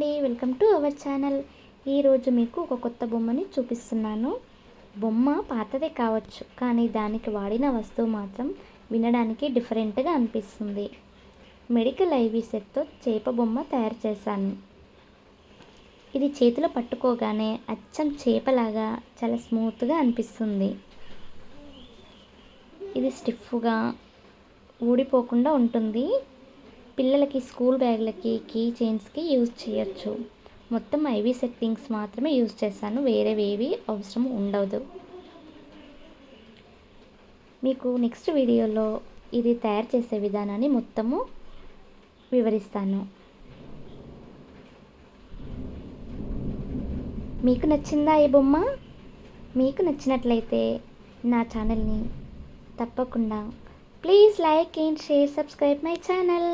అండి. Welcome to our channel. ఈరోజు మీకు ఒక కొత్త బొమ్మని చూపిస్తున్నాను. బొమ్మ పాతదే కావచ్చు కానీ దానికి వాడిన వస్తువు మాత్రం వినడానికి డిఫరెంట్గా అనిపిస్తుంది. మెడికల్ ఐవీ సెట్తో చేప బొమ్మ తయారు చేశాను. ఇది చేతిలో పట్టుకోగానే అచ్చం చేపలాగా చాలా స్మూత్గా అనిపిస్తుంది. ఇది స్టిఫ్గా ఊడిపోకుండా ఉంటుంది. పిల్లలకి స్కూల్ బ్యాగ్లకి కీ చైన్స్కి యూజ్ చేయొచ్చు. మొత్తం ఐవీ సెట్టింగ్స్ మాత్రమే యూజ్ చేశాను వేరేవేవి అవసరం ఉండదు. మీకు నెక్స్ట్ వీడియోలో ఇది తయారు చేసే విధానాన్ని మొత్తము వివరిస్తాను. మీకు నచ్చిందా ఈ బొమ్మ? మీకు నచ్చినట్లయితే నా ఛానల్ని తప్పకుండా please like and share subscribe my channel.